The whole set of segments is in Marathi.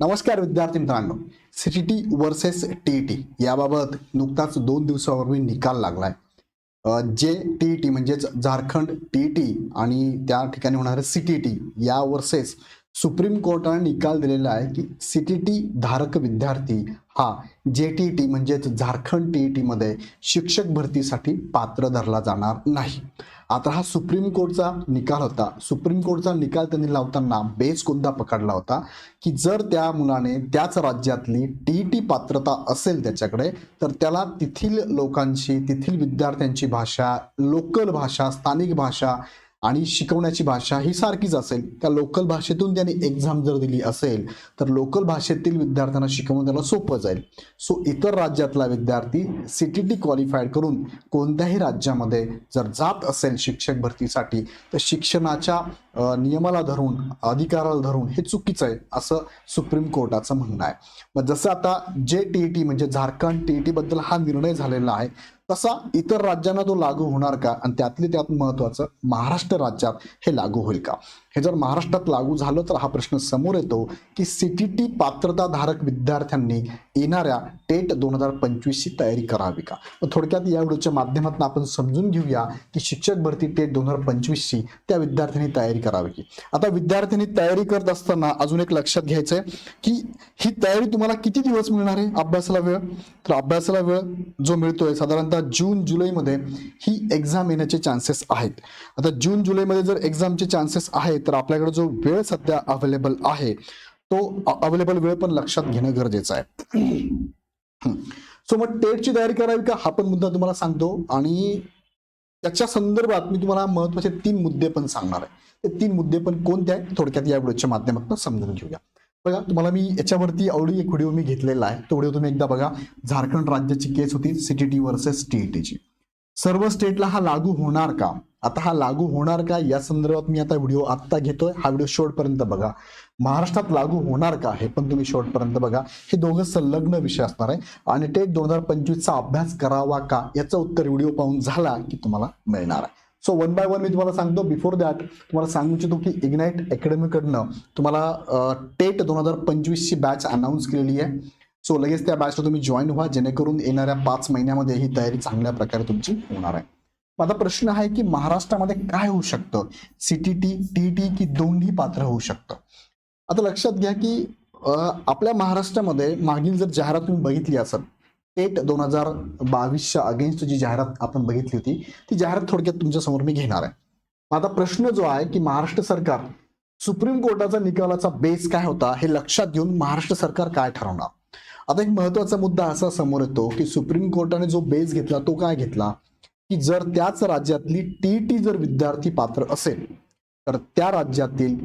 नमस्कार विद्यार्थी मित्रांनो. C T versus T T याबाबत नुकताच दोन दिवसापूर्वी निकाल लागलाय. जे टी टी म्हणजेच झारखंड टी टी आणि त्या ठिकाणी होणारे सी टी टी या वर्सेस सुप्रीम कोर्टाने निकाल दिलेला आहे की सी टी टी धारक विद्यार्थी हा जे टी टी म्हणजेच झारखंड टी टीमध्ये शिक्षक भरतीसाठी पात्र धरला जाणार नाही. आता हा सुप्रीम कोर्टचा निकाल होता. सुप्रीम कोर्टचा निकाल त्यांनी लावताना बेस कोणता पकडला होता? की जर त्या मुलाने त्याच राज्यातली टी टी पात्रता असेल त्याच्याकडे तर त्याला तेथील लोकांची तेथील विद्यार्थ्यांची भाषा लोकल भाषा स्थानिक भाषा आणि शिकवण्याची भाषा ही सारखीच असेल. त्या लोकल भाषेतून त्याने एक्झाम जर दिली असेल तर लोकल भाषेतील विद्यार्थ्यांना शिकवणं त्याला सोपं जाईल. सो इतर राज्यातला विद्यार्थी सी टी टी क्वालिफाईड करून कोणत्याही राज्यामध्ये जर जात असेल शिक्षक भरतीसाठी तर शिक्षणाच्या नियमाला धरून अधिकाराला धरून हे चुकीचं आहे असं सुप्रीम कोर्टाचं म्हणणं आहे. मग जसं आता जे टी टी म्हणजे झारखंड टी टी बद्दल हा निर्णय झालेला आहे तसा इतर राज्यांना तो लागू होणार का? आणि त्यातले त्यात महत्वाचं महाराष्ट्र राज्यात हे लागू होईल का? हे जर महाराष्ट्रात लागू झालं तर हा प्रश्न समोर येतो की सी टी टी पात्रताधारक विद्यार्थ्यांनी येणाऱ्या टेट दोन हजार पंचवीसची तयारी करावी का? मग थोडक्यात या व्हिडिओच्या माध्यमातून आपण समजून घेऊया की शिक्षक भरती टेट दोन हजार पंचवीसची त्या विद्यार्थ्यांनी तयारी करावी की. आता विद्यार्थ्यांनी तयारी करत असताना अजून एक लक्षात घ्यायचं आहे की ही तयारी तुम्हाला किती दिवस मिळणार आहे अभ्यासाला वेळ? तर अभ्यासाला वेळ जो मिळतोय साधारणतः जून जुलैमध्ये ही एक्झाम येण्याचे चान्सेस आहेत. आता जून जुलैमध्ये जर एक्झामचे चान्सेस आहेत तर आपल्याकडे जो वेळ सध्या अवेलेबल आहे तो अवेलेबल वेळ पण लक्षात घेणं गरजेचं आहे. सो मग टेटची तयारी करावी का? हा पण मुद्दा तुम्हाला सांगतो. आणि त्याच्या संदर्भात मी तुम्हाला महत्त्वाचे तीन मुद्दे पण सांगणार आहे. ते तीन मुद्दे पण कोणते आहेत? थोडक्यात या व्हिडिओच्या माध्यमातून समजून घेऊया. बघा तुम्हाला मी याच्यावरती आवडी एक व्हिडिओ मी घेतलेला आहे. तो व्हिडिओ तुम्ही एकदा बघा. झारखंड राज्याची केस होती सीटीटी वर्सेस टीईटीची सर्व स्टेटला हा लागू होणार का? आता हा लागू होणार का? या संदर्भात मी आता व्हिडिओ आत्ता घेतोय. हा व्हिडिओ शेवटपर्यंत बघा. महाराष्ट्रात लागू होणार का हे पण तुम्ही शेवटपर्यंत बघा. हे दोघं संलग्न विषय असणार आहे. आणि टेट दोन हजार पंचवीसचा अभ्यास करावा का? याचं उत्तर व्हिडिओ पाहून झाला की तुम्हाला मिळणार आहे. सो वन बाय वन मी तुम्हाला सांगतो. बिफोर दॅट तुम्हाला सांगू इच्छितो की इग्नाईट अकॅडमीकडनं तुम्हाला टेट दोन हजार पंचवीसची बॅच अनाऊन्स केलेली आहे. सो लगेच त्या बॅचला तुम्ही जॉईन व्हा. जेणेकरून येणाऱ्या पाच महिन्यामध्ये ही तयारी चांगल्या प्रकारे तुमची होणार आहे. माझा प्रश्न आहे की महाराष्ट्रामध्ये काय होऊ शकतं? सीटीटी टीटी की दोन्ही पात्र होऊ शकतं? आता लक्षात घ्या की आपल्या महाराष्ट्रामध्ये मागील जर जाहिरात तुम्ही बघितली असेल टेट दोन हजार बावीसच्या अगेन्स्ट जी जाहिरात आपण बघितली होती ती जाहिरात थोडक्यात तुमच्यासमोर मी घेणार आहे. माझा प्रश्न जो आहे की महाराष्ट्र सरकार सुप्रीम कोर्टाचा निकालाचा बेस काय होता हे लक्षात घेऊन महाराष्ट्र सरकार काय ठरवणार? आता एक महत्त्वाचा मुद्दा असा समोर येतो की सुप्रीम कोर्टाने जो बेस घेतला तो काय घेतला? की जर त्याच राज्यातली टी टी जर विद्यार्थी पात्र असेल तर त्या राज्यातील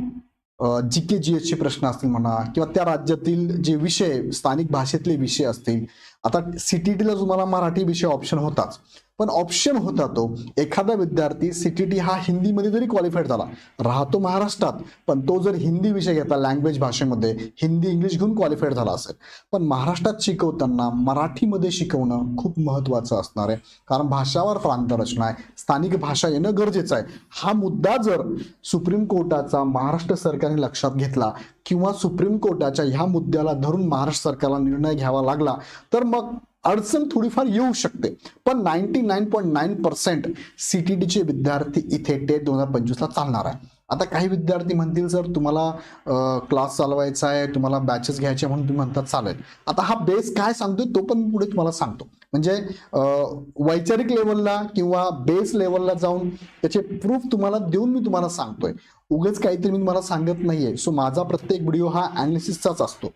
जी के जी एसचे प्रश्न असतील म्हणा किंवा त्या राज्यातील जे विषय स्थानिक भाषेतले विषय असतील आता सीटीटीला तुम्हाला मराठी विषय ऑप्शन होताच. पण ऑप्शन होता तो एखादा विद्यार्थी सीटीटी हा हिंदीमध्ये जरी क्वालिफाईड झाला राहतो महाराष्ट्रात पण तो जर हिंदी विषय घेतला लँग्वेज भाषेमध्ये हिंदी इंग्लिश घेऊन क्वालिफाईड झाला असेल. पण महाराष्ट्रात शिकवताना मराठीमध्ये शिकवणं खूप महत्त्वाचं असणार आहे. कारण भाषावर प्रांतरचना आहे स्थानिक भाषा येणं गरजेचं आहे. हा मुद्दा जर सुप्रीम कोर्टाचा महाराष्ट्र सरकारने लक्षात घेतला किंवा सुप्रीम कोर्टाच्या ह्या मुद्द्याला धरून महाराष्ट्र सरकारला निर्णय घ्यावा लागला तर मग अडचण थोडीफार येऊ शकते. पण ninety nine point nine percent C T टीचे विद्यार्थी इथे टेट दोन हजार पंचवीसला चालणार आहे. आता काही विद्यार्थी म्हणतील सर तुम्हाला क्लास चालवायचा आहे तुम्हाला बॅचेस घ्यायचे म्हणून तुम्ही म्हणतात चालेल. आता हा बेस काय सांगतोय तो पण मी पुढे तुम्हाला सांगतो. म्हणजे वैचारिक लेवलला किंवा बेस लेवलला जाऊन त्याचे प्रूफ तुम्हाला देऊन मी तुम्हाला सांगतोय. उगच काहीतरी मी तुम्हाला सांगत नाहीये. सो माझा प्रत्येक व्हिडिओ हा अनालिसिसचाच असतो.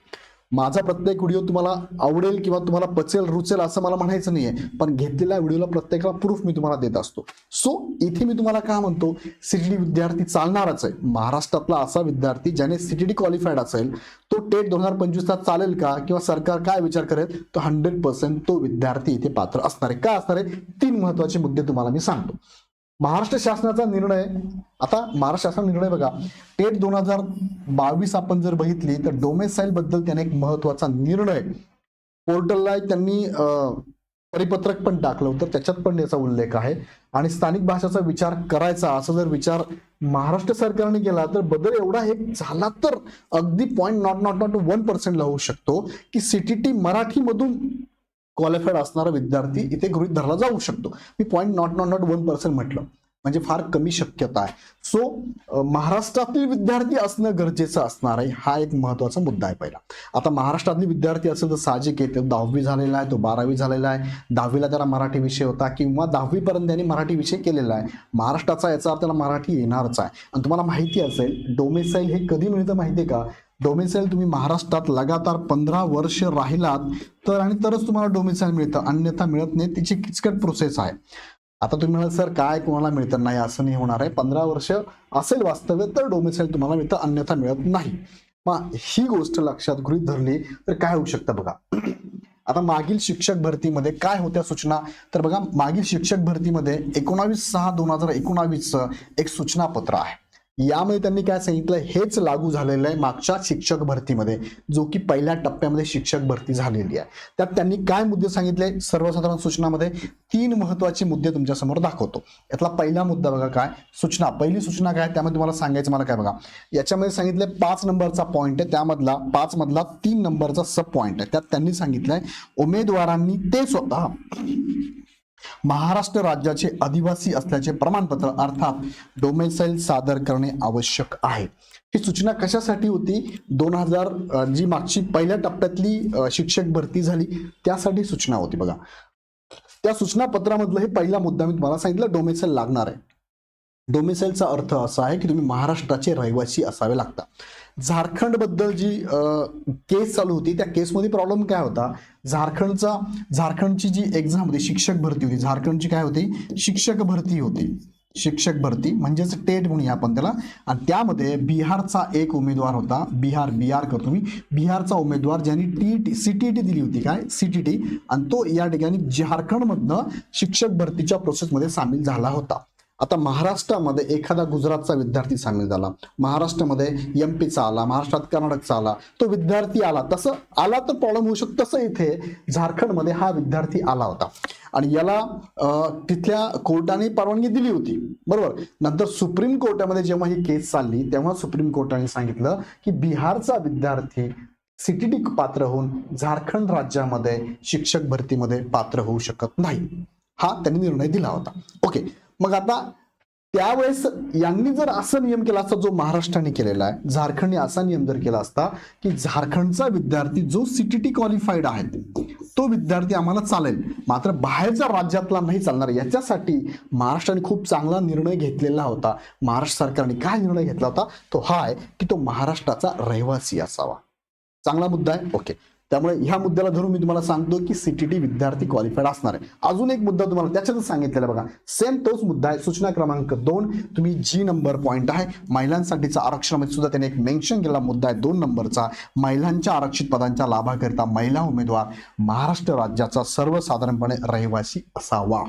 माझा प्रत्येक व्हिडिओ तुम्हाला आवडेल किंवा तुम्हाला पचेल रुचेल असं मला म्हणायचं नाहीये. पण घेतलेल्या व्हिडिओला प्रत्येकाला प्रूफ मी तुम्हाला देत असतो. सो इथे मी तुम्हाला काय म्हणतो? सीटीडी विद्यार्थी चालणारच आहे. महाराष्ट्रातला असा विद्यार्थी ज्याने सीटीडी क्वालिफाईड असेल तो टेट दोन हजार पंचवीसला चालेल का? किंवा सरकार काय विचार करेल? तो हंड्रेड पर्सेंट तो विद्यार्थी इथे पात्र असणार आहे. का असणार आहे? तीन महत्त्वाचे मुद्दे तुम्हाला मी सांगतो. महाराष्ट्र शासनाचा निर्णय आता महाराष्ट्र शासनाचा निर्णय बघा. टेट दोन हजार बावीस आपण जर बघितली तर डोमेसाईल बद्दल त्याने एक महत्त्वाचा निर्णय. पोर्टलला त्यांनी परिपत्रक पण टाकलं होतं. त्याच्यात पण याचा उल्लेख आहे. आणि स्थानिक भाषेचा विचार करायचा असं जर विचार महाराष्ट्र सरकारने केला तर बदल एवढा एक झाला तर अगदी point not not not one पर्सेंटला होऊ शकतो की सीटीटी मराठीमधून क्वालिफाईड असणारा विद्यार्थी इथे गृहित धरला जाऊ शकतो. मी point not not not one percent म्हटलं. म्हणजे फार कमी शक्यता आहे. सो महाराष्ट्रातील विद्यार्थी असणं गरजेचं असणार आहे. हा एक महत्त्वाचा मुद्दा आहे पहिला. आता महाराष्ट्रातले विद्यार्थी असेल तर साहजिक आहे. तो दहावी झालेला आहे तो बारावी झालेला आहे. दहावीला त्याला मराठी विषय होता किंवा दहावीपर्यंत त्यांनी मराठी विषय केलेला आहे. महाराष्ट्राचा याचा त्याला मराठी येणारच आहे. आणि तुम्हाला माहिती असेल डोमेसाईल हे कधी मिळतं माहिती आहे का? डोमिसाईल तुम्ही महाराष्ट्रात लगातार पंधरा वर्ष राहिलात तर आणि तरच तुम्हाला डोमिसाईल मिळतं. अन्यथा मिळत नाही. तिची किचकट प्रोसेस आहे. आता तुम्ही म्हणाल सर काय कोणाला मिळतं? नाही असं नाही होणार आहे. पंधरा वर्ष असेल वास्तव्य तर डोमिसाईल तुम्हाला मिळतं. अन्यथा मिळत नाही. मग ही गोष्ट लक्षात गृहीत धरली तर काय होऊ शकतं बघा. आता मागील शिक्षक भरतीमध्ये काय होत्या सूचना? तर बघा मागील शिक्षक भरतीमध्ये एकोणावीस सहा दोन हजार एकोणावीसचं एक सूचना पत्र आहे. यामध्ये त्यांनी काय सांगितलं? हेच लागू झालेलं आहे मागच्या शिक्षक भरतीमध्ये जो की पहिल्या टप्प्यामध्ये शिक्षक भरती झालेली आहे. त्यात त्यांनी काय मुद्दे सांगितले? सर्वसाधारण सूचनामध्ये तीन महत्त्वाचे मुद्दे तुमच्यासमोर दाखवतो. यातला पहिला मुद्दा बघा काय? सूचना. पहिली सूचना काय? त्यामध्ये तुम्हाला सांगायचं मला काय बघा? याच्यामध्ये सांगितलंय पाच नंबरचा पॉईंट आहे. त्यामधला पाच मधला तीन नंबरचा सब पॉईंट आहे. त्यात त्यांनी सांगितलंय उमेदवारांनी ते स्वतः महाराष्ट्र राज्याचे आदिवासी असल्याचे प्रमाणपत्र अर्थात डोमेसाईल सादर करणे आवश्यक आहे. ही सूचना कशासाठी होती? दोन हजार जी मागची पहिल्या टप्प्यातली शिक्षक भरती झाली त्यासाठी सूचना होती बघा. त्या सूचना पत्रामधलं हे पहिला मुद्दा मी तुम्हाला सांगितलं डोमेसाईल लागणार आहे. डोमेसाईलचा अर्थ असा आहे की तुम्ही महाराष्ट्राचे रहिवासी असावे लागतात झारखंडबद्दल जी केस चालू होती त्या केसमध्ये प्रॉब्लेम काय होता? झारखंडचा झारखंडची जी एक्झाम होती शिक्षक भरती होती झारखंडची काय होती? शिक्षक भरती होती. शिक्षक भरती म्हणजेच टेट म्हणूया आपण त्याला. आणि त्यामध्ये बिहारचा एक उमेदवार होता बिहार बिहार करतो मी बिहारचा उमेदवार ज्यांनी T T C T T दिली होती काय? सी टी टी आणि तो या ठिकाणी झारखंडमधनं शिक्षक भरतीच्या प्रोसेसमध्ये सामील झाला होता. आता महाराष्ट्रामध्ये एखादा गुजरातचा विद्यार्थी सामील झाला महाराष्ट्रामध्ये एम पीचा आला महाराष्ट्रात कर्नाटकचा आला तो विद्यार्थी आला तसं आला तर प्रॉब्लेम होऊ शकतो. तसं इथे झारखंडमध्ये हा विद्यार्थी आला होता. आणि याला तिथल्या कोर्टाने परवानगी दिली होती. बरोबर? नंतर सुप्रीम कोर्टामध्ये जेव्हा ही केस चालली तेव्हा सुप्रीम कोर्टाने सांगितलं की बिहारचा विद्यार्थी सीटीटी पात्र होऊन झारखंड राज्यामध्ये शिक्षक भरतीमध्ये पात्र होऊ शकत नाही. हा त्यांनी निर्णय दिला होता. ओके. मग आता त्यावेळेस यांनी जर असा नियम केला असता जो महाराष्ट्राने केलेला आहे झारखंडने असा नियम जर केला असता की झारखंडचा विद्यार्थी जो सीटीटी क्वालिफाईड आहे तो विद्यार्थी आम्हाला चालेल. मात्र बाहेरच्या राज्यातला नाही चालणार. याच्यासाठी महाराष्ट्राने खूप चांगला निर्णय घेतलेला होता. महाराष्ट्र सरकारने काय निर्णय घेतला होता? तो हा आहे की तो महाराष्ट्राचा रहिवासी असावा. चांगला मुद्दा आहे? ओके. त्यामुळे ह्या मुद्द्याला धरून मी तुम्हाला सांगतो की सीटीटी विद्यार्थी क्वालिफाईड असणार आहे. अजून एक मुद्दा तुम्हाला त्याच्यातच सांगितलेला बघा. सेम तोच मुद्दा आहे. सूचना क्रमांक दोन तुम्ही जी नंबर पॉईंट आहे. महिलांसाठीचा आरक्षणामध्ये सुद्धा त्याने एक मेन्शन केलेला मुद्दा आहे. दोन नंबरचा. महिलांच्या आरक्षित पदांच्या लाभाकरिता महिला उमेदवार महाराष्ट्र राज्याचा सर्वसाधारणपणे रहिवासी असावा.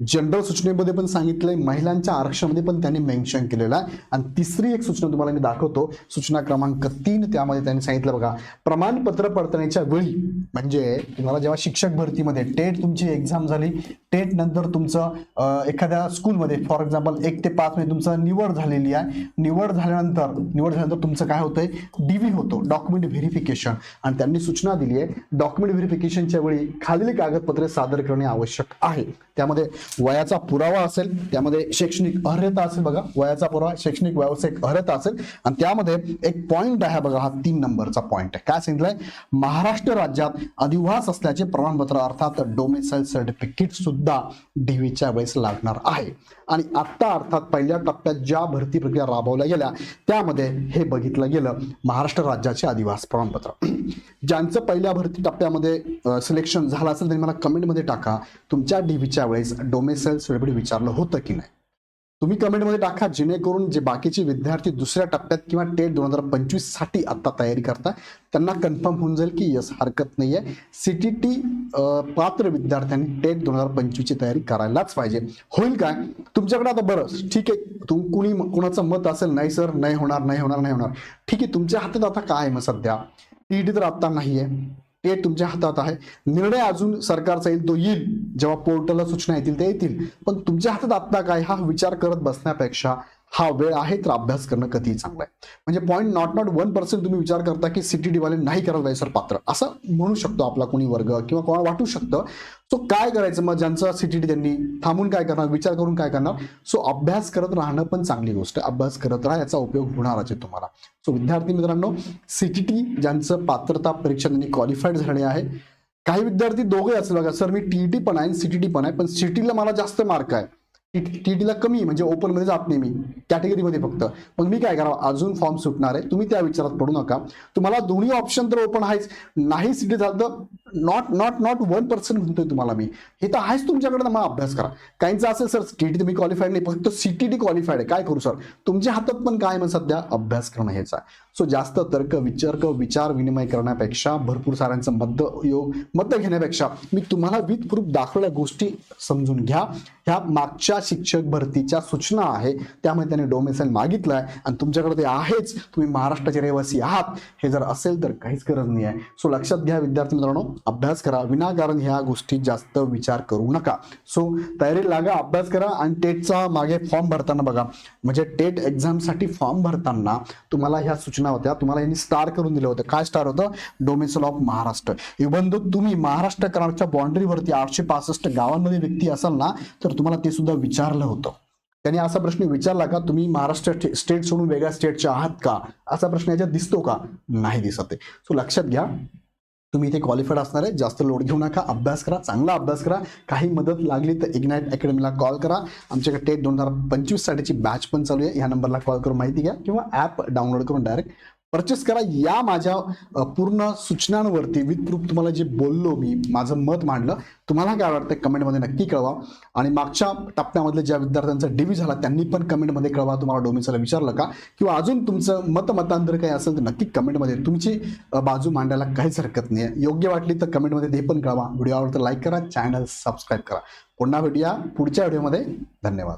जनरल सूचनेमध्ये पण सांगितलंय महिलांच्या आरक्षणामध्ये पण त्यांनी मेन्शन केलेलं आहे. आणि तिसरी एक सूचना तुम्हाला मी दाखवतो सूचना क्रमांक तीन त्यामध्ये त्यांनी सांगितलं बघा प्रमाणपत्र पडताळणीच्या वेळी म्हणजे तुम्हाला जेव्हा शिक्षक भरतीमध्ये टेट तुमची एक्झाम झाली टेट नंतर तुमचं एखाद्या स्कूलमध्ये फॉर एक्झाम्पल एक ते पाच मध्ये तुमचं निवड झालेली आहे. निवड झाल्यानंतर निवड झाल्यानंतर तुमचं काय होतंय? डीव्ही होतो डॉक्युमेंट व्हेरिफिकेशन आणि त्यांनी सूचना दिली आहे डॉक्युमेंट व्हेरिफिकेशनच्या वेळी खालील कागदपत्रे सादर करणे आवश्यक आहे. त्यामध्ये वयाचा पुरावा असेल त्यामध्ये शैक्षणिक अर्हता असेल बघा. वयाचा पुरावा शैक्षणिक व्यावसायिक अर्हता असेल. आणि त्यामध्ये एक पॉईंट आहे बघा हा तीन नंबरचा पॉईंट आहे. काय सांगितलंय? महाराष्ट्र राज्यात अधिवास असल्याचे प्रमाणपत्र अर्थात डोमेसाईल सर्टिफिकेट सुद्धा डीव्हीच्या वेळेस लागणार आहे. आणि आत्ता अर्थात पहिल्या टप्प्यात ज्या भरती प्रक्रिया राबवल्या गेल्या त्यामध्ये हे बघितलं गेलं. महाराष्ट्र राज्याचे अधिवास प्रमाणपत्र. ज्यांचं पहिल्या भरती टप्प्यामध्ये सिलेक्शन झालं असेल त्यांनी मला कमेंटमध्ये टाका. तुमच्या डीव्हीच्या वेळेस डोमेसेल सर्टिफिकेट विचारलं होतं की नाही? तुम्ही कमेंटमध्ये टाका जेणेकरून जे बाकीचे विद्यार्थी दुसऱ्या टप्प्यात किंवा टेट दोन हजार पंचवीससाठी आता तयारी करता त्यांना कन्फर्म होऊन जाईल की यस हरकत नाही आहे सीटीटी पात्र विद्यार्थ्यांनी टेट दोन हजार पंचवीसची तयारी करायलाच पाहिजे. होईल काय? तुमच्याकडे आता बरं ठीक आहे. तुम कुणी कुणाचं मत असेल नाही सर नाही होणार नाही होणार नाही होणार. ठीक आहे. तुमच्या हातात आता काय आहे मग सध्या? टी तर आता नाहीये. टेट तुमच्या हातात आहे. निर्णय अजून सरकारचा येईल तो येईल. जेव्हा पोर्टलला सूचना येतील ते येतील. पण तुमच्या हातात आत्ता काय? हा विचार करत बसण्यापेक्षा हा वेळ आहे तर अभ्यास करणं कधीही चांगलं आहे. म्हणजे point not not one percent तुम्ही विचार करता की सिटी वाले नाही करायला पाहिजे सर पात्र. असं म्हणू शकतो आपला कोणी वर्ग किंवा कोणाला वाटू शकतं. सो काय करायचं? मग ज्यांचं सीटीडी त्यांनी थांबून काय करणार? विचार करून काय करणार? सो अभ्यास करत राहणं पण चांगली गोष्ट आहे. अभ्यास करत राहा याचा उपयोग होणारच आहे तुम्हाला. सो विद्यार्थी मित्रांनो सीटीटी ज्यांचं पात्रता परीक्षा त्यांनी क्वालिफाईड झाले आहे. काही विद्यार्थी दोघे असतील बघा. सर मी टीईटी पण आहे सीटीटी पण आहे. पण सिटीला मला जास्त मार्क आहे. टी टीला कमी म्हणजे ओपनमध्ये जात नाही मी कॅटेगरीमध्ये फक्त. मग मी काय करावं? अजून फॉर्म सुटणार आहे. तुम्ही त्या विचारात पडू नका. तुम्हाला दोन्ही ऑप्शन तर ओपन आहेच. नाही सिटी झालं तर not not not one percent म्हणतोय तुम्हाला मी. हे तर आहेच तुमच्याकडे मग अभ्यास करा. काहींचा असेल सर टी तुम्ही क्वालिफाईड नाही. फक्त सीटीटी क्वालिफाईड आहे. काय करू सर तुमच्या हातात पण काय मग सध्या? अभ्यास करणं ह्याचा सो जास्त तर्क विचारक विचार विनिमय करण्यापेक्षा भरपूर साऱ्यांचं मत योग मत घेण्यापेक्षा मी तुम्हाला विथ प्रूफ दाखवल्या गोष्टी समजून घ्या. ह्या मागच्या शिक्षक भरतीच्या सूचना आहे त्यामध्ये त्यांनी डोमेसाईल मागितलाय आणि तुमच्याकडे ते आहेच. तुम्ही महाराष्ट्राचे रहिवासी आहात. हे जर असेल तर काहीच गरज नाही आहे सो लक्षात घ्या विद्यार्थी मित्रांनो अभ्यास करा. विनाकारण ह्या गोष्टी जास्त विचार करू नका. सो तयारी लागा अभ्यास करा आणि टेटचा मागे फॉर्म भरताना बघा. म्हणजे टेट एक्झामसाठी फॉर्म भरताना तुम्हाला ह्या सूचना होत्या. तुम्हाला यांनी स्टार करून दिलं होतं. काय स्टार होतं? Domicile of Maharashtra. इव्हन तुम्ही महाराष्ट्र करारच्या बाउंड्रीवरती आठशे पासष्ट गावांमध्ये व्यक्ती असाल ना तर तुम्हाला ते सुद्धा विचारलं होतं. त्यांनी असा प्रश्न विचारला का तुम्ही महाराष्ट्र स्टेट सोडून वेगळ्या स्टेटच्या आहात का? असा प्रश्न याच्यात दिसतो का? नाही दिसत आहे. सो लक्षात घ्या. तुम्ही इथे क्वालिफाईड असणार आहे. जास्त लोड घेऊ नका. अभ्यास करा. चांगला अभ्यास करा. काही मदत लागली तर इग्नाईट अकॅडमीला कॉल करा. आमच्याकडे टेट दोन हजार पंचवीस साठीची बॅच पण चालू आहे. या नंबरला कॉल करून माहिती घ्या. किंवा ॲप डाउनलोड करून डायरेक्ट परचेस करा. या माझ्या पूर्ण सूचनांवरती विथ प्रूफ तुम्हाला जे बोललो मी माझं मत मांडलं तुम्हाला काय वाटतं कमेंटमध्ये नक्की कळवा. आणि मागच्या टप्प्यामधले ज्या विद्यार्थ्यांचा डिव्ही झाला त्यांनी पण कमेंटमध्ये कळवा. तुम्हाला डोमेसाला विचारलं का? किंवा अजून तुमचं मत मतांतर काही असेल तर नक्की कमेंटमध्ये तुमची बाजू मांडायला काहीच हरकत नाही. आहे योग्य वाटली तर कमेंटमध्ये ते पण कळवा. व्हिडिओ आवडतं लाईक करा. चॅनल सबस्क्राईब करा. पुन्हा भेटूया पुढच्या व्हिडिओमध्ये. धन्यवाद.